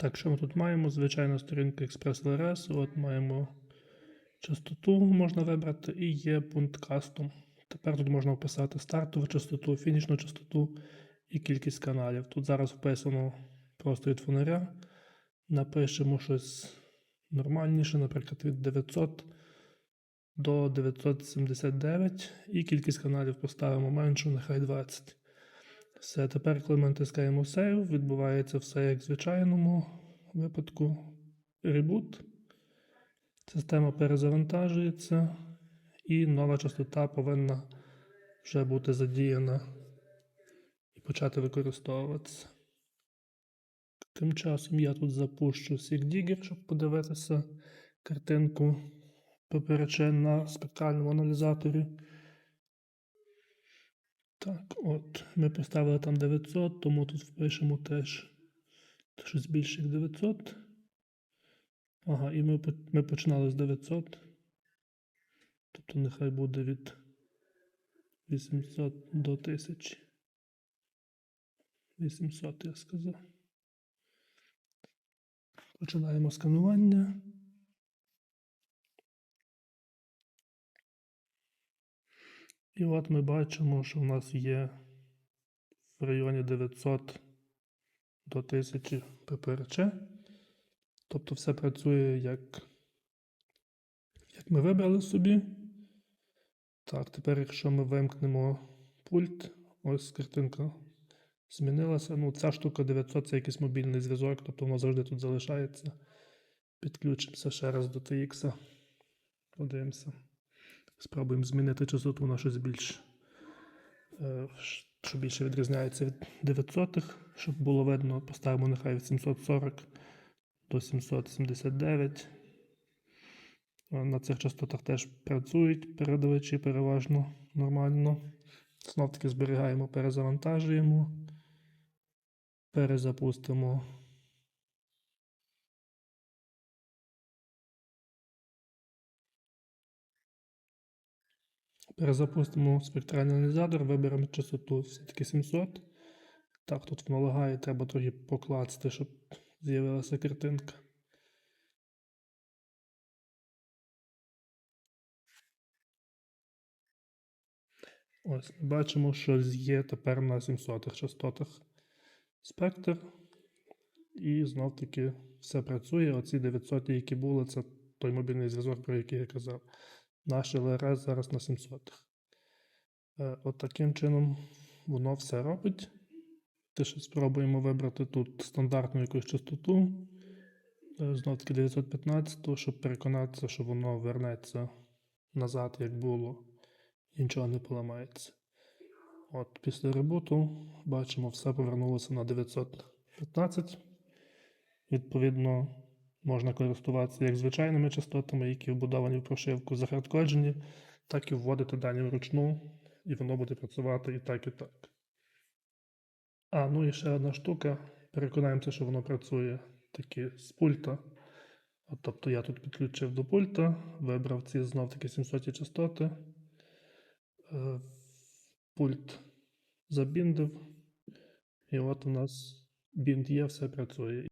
Так, що ми тут маємо? Звичайна сторінка Express. От маємо частоту, можна вибрати, і є пункт кастом. Тепер тут можна вписати стартову частоту, фінішну частоту і кількість каналів. Тут зараз вписано просто від фонаря. Напишемо щось нормальніше, наприклад, від 900 до 979, і кількість каналів поставимо меншу, нехай 20. Все, тепер, коли ми натискаємо Save, відбувається все як в звичайному випадку. Reboot. Система перезавантажується, і нова частота повинна вже бути задіяна і почати використовуватися. Тим часом я тут запущу SIGDIGGER, щоб подивитися картинку ППРЧ на спектральному аналізаторі. Так, от, ми поставили там 900, тому тут впишемо теж щось більше як 900. Ага, і ми, ми починали з 900. Тобто нехай буде від 800 до 1000. 800, я сказав. Починаємо сканування. І от ми бачимо, що в нас є в районі 900 до 1000 ППРЧ. Тобто все працює як, як ми вибрали собі. Так, тепер, якщо ми вимкнемо пульт, ось картинка змінилася. Ну, ця штука 900 це якийсь мобільний зв'язок, тобто воно завжди тут залишається. Підключимося ще раз до TX. Подивимося. Спробуємо змінити частоту на щось більш, е, що більше відрізняється від 900, щоб було видно, поставимо нехай від 740 до 779. Е, На цих частотах теж працюють передавачі переважно нормально. Знов таки зберігаємо, перезавантажуємо, перезапустимо. Перезапустимо спектральний аналізатор, виберемо частоту все-таки 700. Так, тут воно треба трохи покласти, щоб з'явилася картинка. Ось, бачимо, що є тепер на 700 частотах спектр. І знов таки все працює. Оці 900, які були, це той мобільний зв'язок, про який я казав. Наш ЛРС зараз на 700. Е, От таким чином воно все робить. Те, що спробуємо вибрати тут стандартну якусь частоту. Знов таки 915, щоб переконатися, що воно вернеться назад, як було, і нічого не поламається. От після ребуту бачимо, все повернулося на 915. Відповідно, можна користуватися як звичайними частотами, які вбудовані в прошивку захардкоджені, так і вводити дані вручну, і воно буде працювати і так, і так. А, ну і ще одна штука. Переконаємося, що воно працює таки з пульта. От, тобто я тут підключив до пульта, вибрав ці знов таки 700 частоти. Е, Пульт забіндив. І от у нас бінд є, все працює.